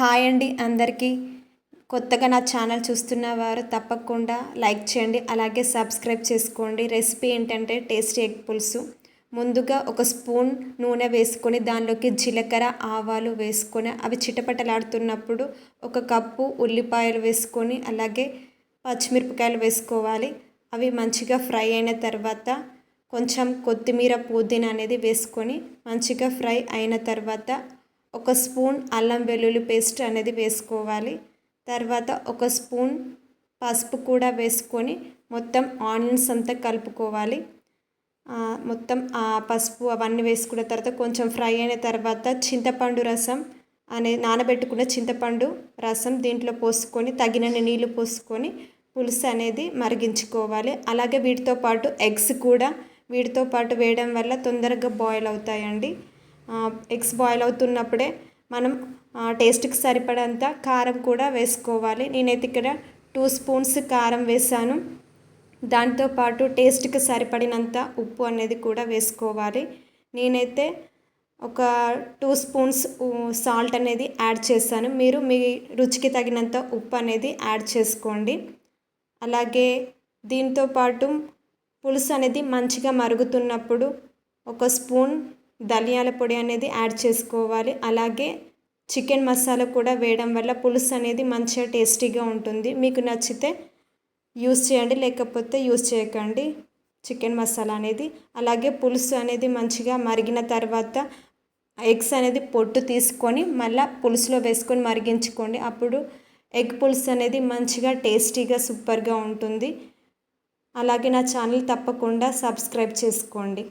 Hi అండి అందరికీ. కొత్తగా నా ఛానల్ చూస్తున్న వారు తప్పకుండా లైక్ చేయండి అలాగే సబ్స్క్రైబ్ చేసుకోండి. రెసిపీ ఏంటంటే టేస్టీ ఎగ్ పులుసు. ముందుగా ఒక స్పూన్ నూనె వేసుకొని దానిలోకి జీలకర్ర ఆవాలు వేసుకొని అవి చిటపటలాడుతున్నప్పుడు ఒక కప్పు ఉల్లిపాయలు వేసుకొని అలాగే పచ్చిమిరపకాయలు వేసుకోవాలి. అవి మంచిగా ఫ్రై అయిన తర్వాత కొంచెం కొత్తిమీర పుదీనా అనేది వేసుకొని మంచిగా ఫ్రై అయిన తర్వాత ఒక స్పూన్ అల్లం వెల్లుల్లి పేస్ట్ అనేది వేసుకోవాలి. తర్వాత ఒక స్పూన్ పసుపు కూడా వేసుకొని మొత్తం ఆనియన్స్ అంతా కలుపుకోవాలి. మొత్తం ఆ పసుపు అవన్నీ వేసుకున్న తర్వాత కొంచెం ఫ్రై అయిన తర్వాత చింతపండు రసం అనే నానబెట్టుకున్న చింతపండు రసం దీంట్లో పోసుకొని తగినన్ని నీళ్ళు పోసుకొని పులుసు అనేది మరిగించుకోవాలి. అలాగే వీటితో పాటు ఎగ్స్ కూడా వీటితో పాటు వేయడం వల్ల తొందరగా బాయిల్ అవుతాయండి. ఎగ్స్ బాయిల్ అవుతున్నప్పుడే మనం టేస్ట్కి సరిపడంత కారం కూడా వేసుకోవాలి. నేనైతే ఇక్కడ టూ స్పూన్స్ కారం వేసాను దాంతోపాటు టేస్ట్కి సరిపడినంత ఉప్పు అనేది కూడా వేసుకోవాలి. నేనైతే ఒక టూ స్పూన్స్ సాల్ట్ అనేది యాడ్ చేశాను. మీరు మీ రుచికి తగినంత ఉప్పు అనేది యాడ్ చేసుకోండి. అలాగే దీంతో పాటు పులుసు అనేది మంచిగా మరుగుతున్నప్పుడు ఒక స్పూన్ ధనియాల పొడి అనేది యాడ్ చేసుకోవాలి. అలాగే చికెన్ మసాలా కూడా వేయడం వల్ల పులుసు అనేది మంచిగా టేస్టీగా ఉంటుంది. మీకు నచ్చితే యూస్ చేయండి లేకపోతే యూస్ చేయకండి చికెన్ మసాలా అనేది. అలాగే పులుసు అనేది మంచిగా మరిగిన తర్వాత ఎగ్స్ అనేది పొట్టు తీసుకొని మళ్ళీ పులుసులో వేసుకొని మరిగించుకోండి. అప్పుడు ఎగ్ పులుసు అనేది మంచిగా టేస్టీగా సూపర్గా ఉంటుంది. అలాగే నా ఛానల్ తప్పకుండా సబ్స్క్రైబ్ చేసుకోండి.